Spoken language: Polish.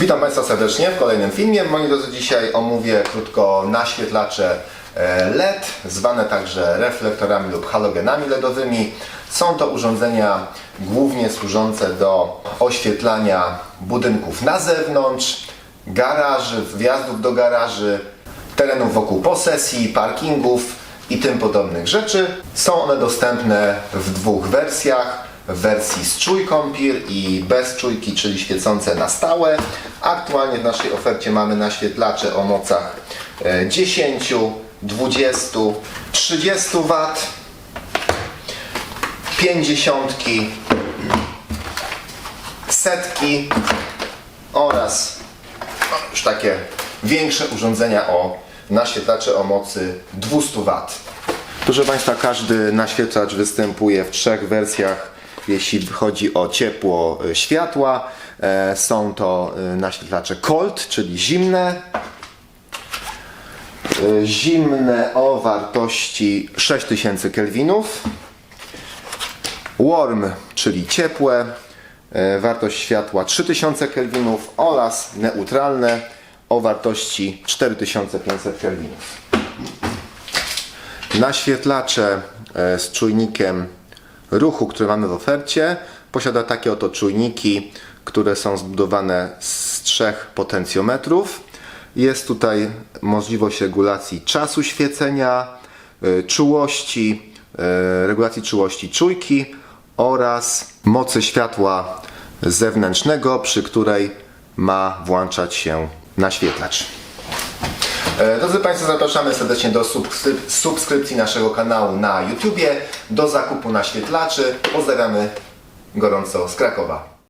Witam Państwa serdecznie w kolejnym filmie. Moi drodzy, dzisiaj omówię krótko naświetlacze e, LED, zwane także reflektorami lub halogenami LEDowymi. Są to urządzenia głównie służące do oświetlania budynków na zewnątrz, garaży, wjazdów do garaży, terenów wokół posesji, parkingów i tym podobnych rzeczy. Są one dostępne w dwóch wersjach. Wersji z czujką PIR i bez czujki, czyli świecące na stałe. Aktualnie w naszej ofercie mamy naświetlacze o mocach e, 10, 20, 30 W, 50, setki oraz no, już takie większe urządzenia o naświetlacze o mocy 200 W. Proszę Państwa, każdy naświetlacz występuje w trzech wersjach, jeśli chodzi o ciepło y, światła. E, Są to y, naświetlacze cold, czyli zimne. Zimne o wartości 6000 kelwinów. Warm, czyli ciepłe, e, wartość światła 3000 kelwinów oraz neutralne o wartości 4500 kelwinów. Naświetlacze e, z czujnikiem ruchu, które mamy w ofercie, posiada takie oto czujniki, które są zbudowane z trzech potencjometrów. Jest tutaj możliwość regulacji czasu świecenia, e, czułości, e, regulacji czułości czujki oraz mocy światła zewnętrznego, przy której ma włączać się naświetlacz. E, Drodzy Państwo, zapraszamy serdecznie do subskryp- subskrypcji naszego kanału na YouTubie, do zakupu naświetlaczy. Pozdrawiamy gorąco z Krakowa.